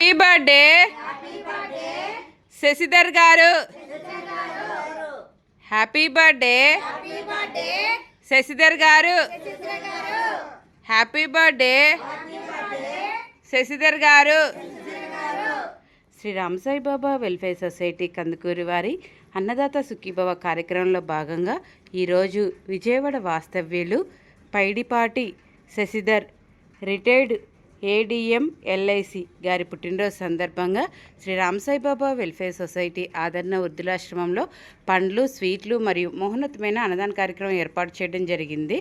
Happy birthday Shashidhar గారు. Happy birthday Shashidhar గారు. Happy birthday Shashidhar గారు. శ్రీ రామసాయి బాబా వెల్ఫేర్ సొసైటీ కందుకూరి వారి అన్నదాత సుఖీభవ కార్యక్రమంలో భాగంగా ఈరోజు విజయవాడ వాస్తవ్యులు Paidipati Shashidhar retired ADM LIC గారి పుట్టినరోజు సందర్భంగా శ్రీ రామసాయిబాబా వెల్ఫేర్ సొసైటీ ఆదరణ వృద్ధులాశ్రమంలో పండ్లు స్వీట్లు మరియు మోహనతమైన అన్నదాన కార్యక్రమం ఏర్పాటు చేయడం జరిగింది.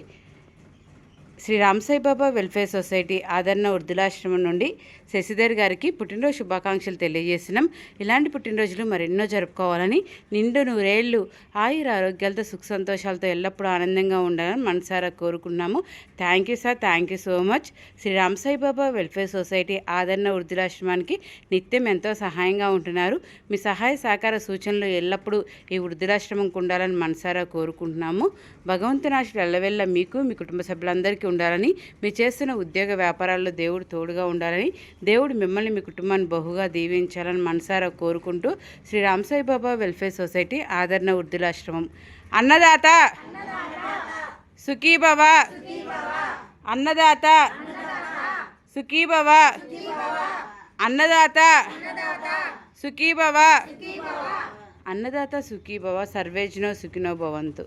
శ్రీ రామ్ సాయిబాబా వెల్ఫేర్ సొసైటీ ఆదరణ వృద్ధులాశ్రమం నుండి శశిధర్ గారికి పుట్టినరోజు శుభాకాంక్షలు తెలియజేసినాం ఇలాంటి పుట్టినరోజులు మరెన్నో జరుపుకోవాలని నిండు నూరేళ్ళు ఆయుర ఆరోగ్యాలతో సుఖ సంతోషాలతో ఎల్లప్పుడూ ఆనందంగా ఉండాలని మనసారా కోరుకున్నాము. Thank you sir thank you so much Shri Ram Saibaba welfare society Aadarana వృద్ధులాశ్రమానికి నిత్యం ఎంతో సహాయంగా ఉంటున్నారు. మీ సహాయ సహకార సూచనలు ఎల్లప్పుడూ ఈ వృద్ధులాశ్రమంకు ఉండాలని మనసారా కోరుకుంటున్నాము. భగవంతుని ఆశలు ఎల్లవెల్ల మీకు మీ కుటుంబ సభ్యులందరికీ ఉండాలని మీరు చేస్తున్న ఉద్యోగ వ్యాపారాల్లో దేవుడు తోడుగా ఉండాలని దేవుడు మిమ్మల్ని మీ కుటుంబాన్ని బహుగా దీవించాలని మనసారా కోరుకుంటూ శ్రీ రామసాయి బాబా వెల్ఫేర్ సొసైటీ ఆదరణ వృద్ధులాశ్రమం. అన్నదాత! సుఖీ అన్నదాత! సుఖీ అన్నదాత! సుఖీ అన్నదాత సుఖీభవ సర్వేజ్నో సుఖినో భవంతు.